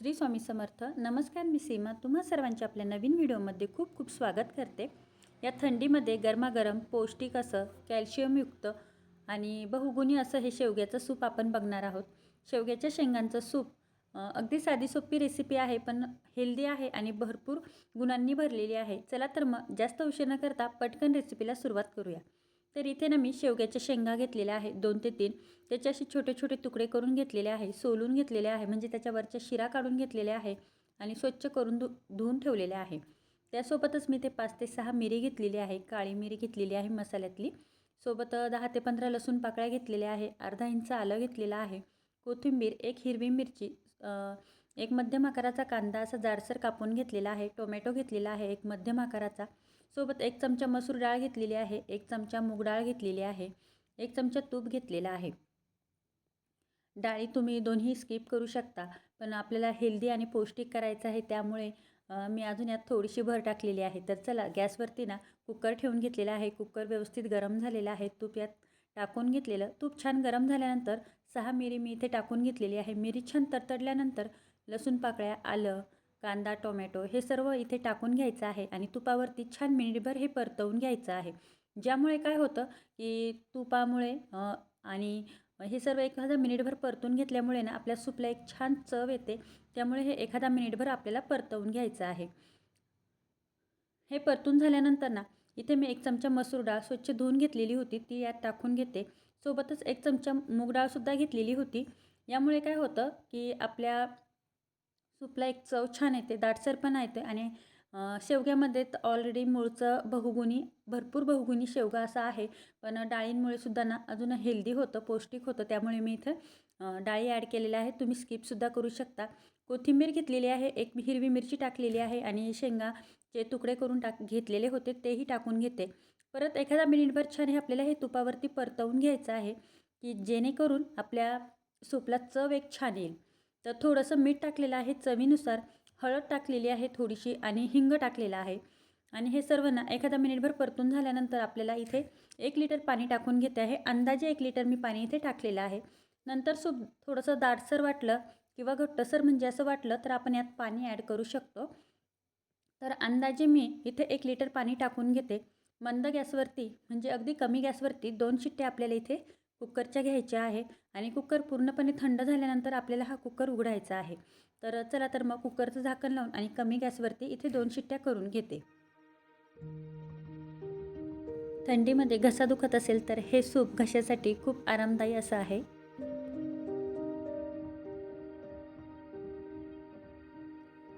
श्री स्वामी समर्थ. नमस्कार मी सीमा. तुम्हा सर्वांचे आपल्या नवीन व्हिडिओमध्ये खूप खूप स्वागत करते. या थंडीमध्ये गरमागरम पौष्टिक असं कॅल्शियमयुक्त आणि बहुगुणी असं हे शेवग्याचं सूप आपण बघणार आहोत. शेवग्याच्या शेंगांचं सूप अगदी साधी सोपी रेसिपी आहे पण हेल्दी आहे आणि भरपूर गुणांनी भरलेली आहे. चला तर मग जास्त उशीर न करता पटकन रेसिपीला सुरुवात करूया. तर इथे ना मी शेवग्याच्या शेंगा घेतलेल्या आहे दोन ते तीन. त्याचे असे छोटे छोटे तुकडे करून घेतलेले आहे सोलून घेतलेले आहे म्हणजे त्याच्यावरच्या शिरा काढून घेतलेल्या आहे आणि स्वच्छ करून धु धुवून ठेवलेले आहे. त्यासोबतच मी ते पाच ते सहा मिरी घेतलेली आहे काळी मिरी घेतलेली आहे मसाल्यातली. सोबत दहा ते पंधरा लसूण पाकळ्या घेतलेल्या आहे अर्धा इंच आलं घेतलेलं आहे. कोथिंबीर एक हिरवी मिरची एक मध्यम आकाराचा कांदा असा जाडसर कापून घेतलेला आहे टोमॅटो घेतलेला आहे एक मध्यम आकाराचा. सोबत एक चमचा मसूर डाळ घेतलेली आहे एक चमचा मूग डाळ घेतलेली आहे एक चमचा तूप घेतलेला आहे. डाळी तुम्ही दोन्ही स्किप करू शकता पण आपल्याला हेल्दी आणि पौष्टिक करायचं आहे त्यामुळे मी अजून यात थोडीशी भर टाकलेली आहे. तर चला गॅसवरती ना कुकर ठेवून घेतलेला आहे. कुकर व्यवस्थित गरम झालेला आहे. तूप यात टाकून घेतलेलं. तूप छान गरम झाल्यानंतर सहा मिरी मी इथे टाकून घेतलेली आहे. मिरी छान तरतडल्यानंतर लसूण पाकळ्या आलं कांदा टोमॅटो हे सर्व इथे टाकून घ्यायचं आहे आणि तुपावरती छान मिनिटभर हे परतवून घ्यायचं आहे. ज्यामुळे काय होतं की तुपामुळे आणि हे सर्व एखादा मिनिटभर परतून घेतल्यामुळे ना आपल्या सूपला एक छान चव येते. त्यामुळे हे एखादा मिनिटभर आपल्याला परतवून घ्यायचं आहे. हे परतून झाल्यानंतर ना इथे मी एक चमचा मसूर डाळ स्वच्छ धुवून घेतलेली होती ती यात टाकून घेते. सोबतच एक चमचा मूग डाळसुद्धा घेतलेली होती. यामुळे काय होतं की आपल्या सूपला एक चव छान येते दाटसरपणा येते आणि शेवग्यामध्ये ऑलरेडी मूळचं बहुगुणी भरपूर बहुगुणी शेवगा असा आहे. पण डाळींमुळे सुद्धा ना अजून हेल्दी होतं पौष्टिक होतं. त्यामुळे मी इथं डाळी ॲड केलेल्या आहे तुम्ही स्किपसुद्धा करू शकता. कोथिंबीर घेतलेली आहे एक हिरवी मिरची टाकलेली आहे आणि शेंगाचे तुकडे करून टाक घेतलेले होते तेही टाकून घेते. परत एखादा मिनिटभर छान हे आपल्याला हे तुपावरती परतवून घ्यायचं आहे की जेणेकरून आपल्या सूपला चव एक छान येईल. तर थोडंसं मीठ टाकलेलं आहे चवीनुसार. हळद टाकलेली आहे थोडीशी आणि हिंग टाकलेलं आहे. आणि हे सर्व ना एखादा मिनिटभर परतून झाल्यानंतर आपल्याला इथे एक लिटर पाणी टाकून घेते आहे. अंदाजे एक लिटर मी पाणी इथे टाकलेलं आहे. नंतर सूप थोडंसं दाटसर वाटलं किंवा घट्टसर म्हणजे असं वाटलं तर आपण यात पाणी ॲड करू शकतो. तर अंदाजे मी इथे एक लिटर पाणी टाकून घेते. मंद गॅसवरती म्हणजे अगदी कमी गॅसवरती दोन शिट्टे आपल्याला इथे कुकरच्या घ्यायच्या आहे आणि कुकर पूर्णपणे थंड झाल्यानंतर आपल्याला हा कुकर उघडायचा आहे. तर चला तर मग कुकरचं झाकण लावून आणि कमी गॅसवरती इथे दोन शिट्ट्या करून घेते. थंडीमध्ये घसा दुखत असेल तर हे सूप घशासाठी खूप आरामदायी असं आहे.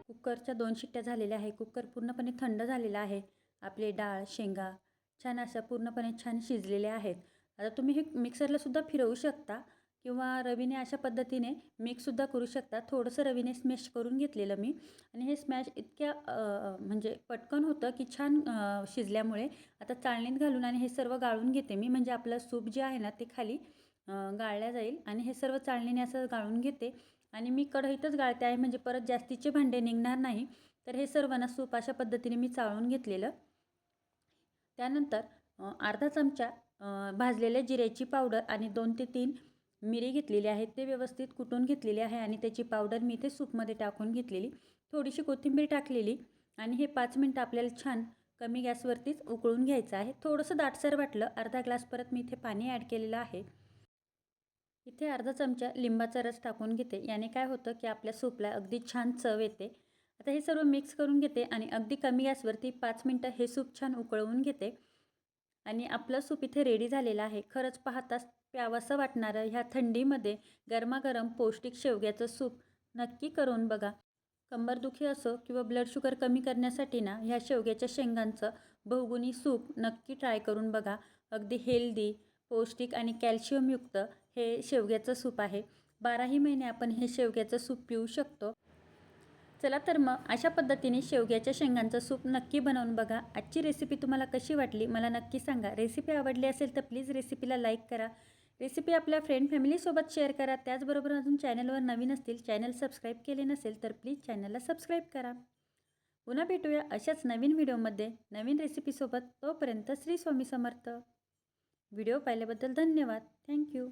कुकरच्या दोन शिट्ट्या झालेल्या आहे. कुकर पूर्णपणे थंड झालेला आहे. आपले डाळ शेंगा छान अशा पूर्णपणे छान शिजलेल्या आहेत. आता तुम्ही हे मिक्सरलासुद्धा फिरवू शकता किंवा रवीने अशा पद्धतीने मिक्ससुद्धा करू शकता. थोडंसं रवीने स्मॅश करून घेतलेलं मी. आणि हे स्मॅश इतक्या म्हणजे पटकन होतं की छान शिजल्यामुळे आता चाळणीत घालून आणि हे सर्व गाळून घेते मी. म्हणजे आपलं सूप जे आहे ना ते खाली गाळल्या जाईल आणि हे सर्व चाळणीने असं गाळून घेते. आणि मी कढईतच गाळते आहे. म्हणजे परत जास्तीचे भांडे निघणार नाही. तर हे सर्व ना सूप अशा पद्धतीने मी चाळून घेतलेलं. त्यानंतर अर्धा चमचा भाजलेल्या जिऱ्याची पावडर आणि दोन ते तीन मिरी घेतलेली आहे ते व्यवस्थित कुटून घेतलेली आहे आणि त्याची पावडर मी इथे सूपमध्ये टाकून घेतलेली. थोडीशी कोथिंबीर टाकलेली आणि हे पाच मिनटं आपल्याला छान कमी गॅसवरतीच उकळून घ्यायचं आहे. थोडंसं दाटसर वाटलं अर्धा ग्लास परत मी इथे पाणी ॲड केलेलं आहे. इथे अर्धा चमचा लिंबाचा रस टाकून घेते. याने काय होतं की आपल्या सूपला अगदी छान चव येते. आता हे सर्व मिक्स करून घेते आणि अगदी कमी गॅसवरती पाच मिनटं हे सूप छान उकळवून घेते. आणि आपलं सूप इथे रेडी झालेलं आहे. खरंच पाहताच प्यावंसं वाटणारं ह्या थंडीमध्ये गरमागरम पौष्टिक शेवग्याचं सूप नक्की करून बघा. कंबरदुखी असो किंवा ब्लड शुगर कमी करण्यासाठी ना ह्या शेवग्याच्या शेंगांचं बहुगुणी सूप नक्की ट्राय करून बघा. अगदी हेल्दी पौष्टिक आणि कॅल्शियमयुक्त हे शेवग्याचं सूप आहे. बाराही महिने आपण हे शेवग्याचं सूप पिऊ शकतो. चला तर मग अशा पद्धतीने शेवग्याच्या शेंगांचं सूप नक्की बनवून बघा. आजची रेसिपी तुम्हाला कशी वाटली मला नक्की सांगा. रेसिपी आवडली असेल तर प्लीज रेसिपीला लाईक करा. रेसिपी आपल्या फ्रेंड फॅमिलीसोबत शेअर करा. त्याचबरोबर अजून चॅनलवर नवीन असतील चॅनल सबस्क्राईब केले नसेल तर प्लीज चॅनलला सबस्क्राईब करा. पुन्हा भेटूया अशाच नवीन व्हिडिओमध्ये नवीन रेसिपीसोबत तोपर्यंत श्री स्वामी समर्थ. व्हिडिओ पाहिल्याबद्दल धन्यवाद. थँक्यू